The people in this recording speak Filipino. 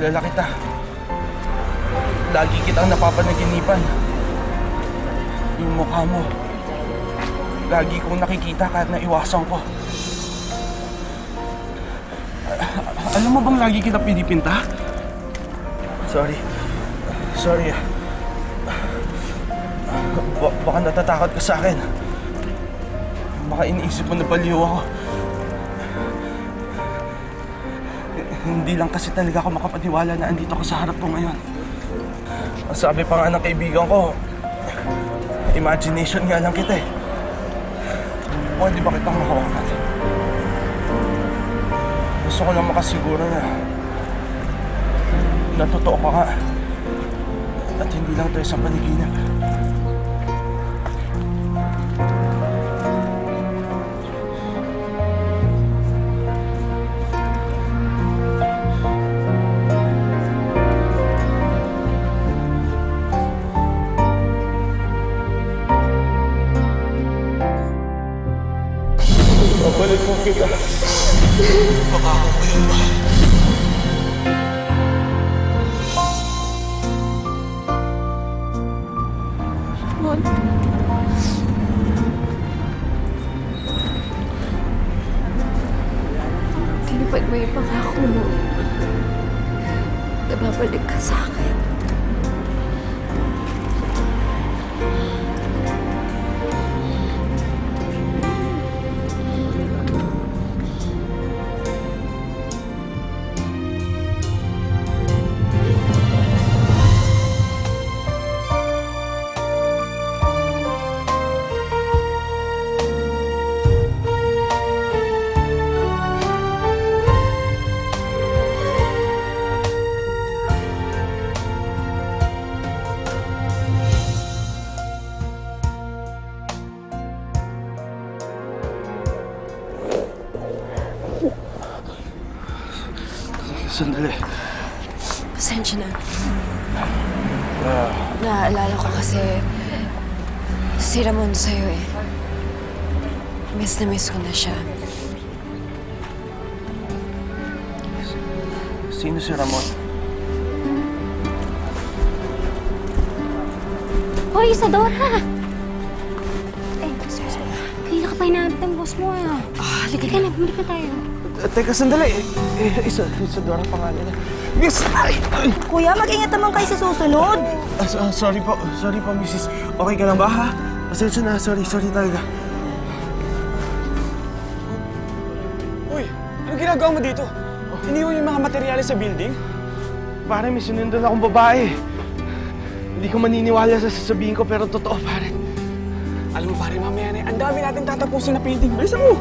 kilala kita. Lagi kitang napapanaginipan. Yung mukha mo. Lagi kong nakikita kahit naiwasan ko. Alam mo bang lagi kita pinipinta? Sorry. Sorry ah. Ba- baka natatakot ka sa akin. Baka iniisip mo na baliw ako. Hindi lang kasi talaga ako makapaniwala na andito ka sa harap ko ngayon. Ang sabi pa nga ng kaibigan ko, imagination nga lang kita eh. Pwede ba kitang mahawakan? Gusto ko lang makasiguro na na totoo ka nga. At hindi lang tayo sa panaginip. Papalit mo kita. Pangako ko yun, mahal. Mon. Tinupad mo yung pangako mo. Na babalik ka sa akin. Sandali. Pasensya na. Naaalala ko kasi si Ramon sa'yo eh. Miss na miss ko na siya. Sino si Ramon? Hoy, Isadora! Eh, kaya ka pa hinahanap ng boss mo ah. Ah, halika Teka na, bumili ka tayo. Teka, sandali. Eh, isa, Isadora pangalan niya. Miss! Ay! ay! Kuya, mag-ingat naman kayo sa susunod. So- ah, sorry po. Sorry po, Mrs. Okay ka lang ba, ha? Pasensya na. Sorry, sorry talaga. Uy, ano ginagawa mo dito? Iniwan yung mga materyales sa building? Pare, may sinundan akong babae. Hindi ko maniniwala sa sasabihin ko, pero totoo, pare. Alam mo pare, mamaya na, ang dami natin tatapusin na painting. Bilisan mo!